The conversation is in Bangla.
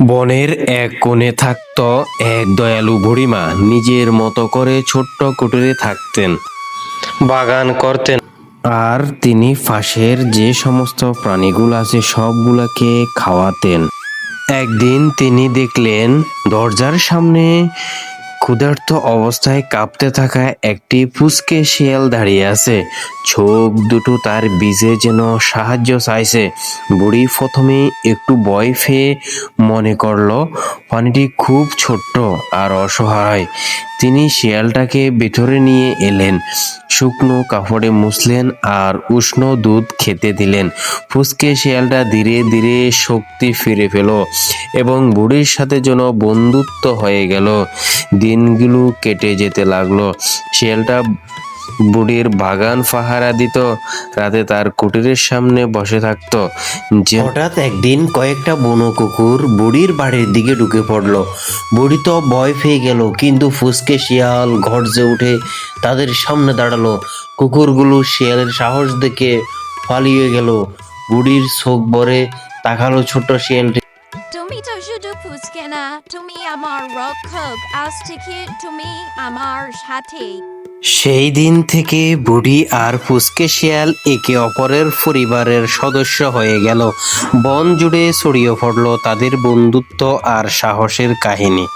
বনের এক কোণে থাকত এক দয়ালু বুড়িমা নিজের মতো করে ছোট্ট কুটিরে থাকতেন, বাগান করতেন। আর তিনি ফাঁসের যে সমস্ত প্রাণীগুলো আছে সবগুলাকে খাওয়াতেন। একদিন তিনি দেখলেন দরজার সামনে ক্ষুধার্ত অবস্থায় কাঁপতে থাকা একটি ফুসকে শিয়াল দাঁড়িয়ে আছে। চোখ দুটো তার বীজে যেন সাহায্য চাইছে। বুড়ি প্রথমে একটু ভয় পেয়ে মনে করল, পানিটি খুব ছোট্ট আর অসহায়। তিনি শিয়ালটাকে ভেতরে নিয়ে এলেন, শুকনো কাপড়ে মুছলেন আর উষ্ণ দুধ খেতে দিলেন। ফুসকে শিয়ালটা ধীরে ধীরে শক্তি ফিরে পেল এবং বুড়ির সাথে যেন বন্ধুত্ব হয়ে গেল। দিনগুলো কেটে যেতে লাগল। শিয়ালটা বুড়ির বাগান পাহারা দিত রাতে তার কুটিরের সামনে বসে থাকতো। যে হঠাৎ একদিন কয়েকটা বনো কুকুর বুড়ির বাড়ির দিকে ঢুকে পড়ল। বুড়ি তো ভয় পেয়ে গেল কিন্তু ফুসকে শিয়াল গর্জে উঠে তাদের সামনে দাঁড়াল। কুকুরগুলো শিয়ালের সাহস দেখে পালিয়ে গেল। বুড়ির চোখ ভরে তাকালো ছোট্ট শিয়ালটি। তুমি তো শুধু ফুচকে না তুমি আমার রক্ষক। আজ থেকে তুমি আমার সাথে। সেই দিন থেকে বুড়ি আর ফুসকে শিয়াল একে অপরের পরিবারের সদস্য হয়ে গেল। বন জুড়ে ছড়িয়ে পড়ল তাদের বন্ধুত্ব আর সাহসের কাহিনী।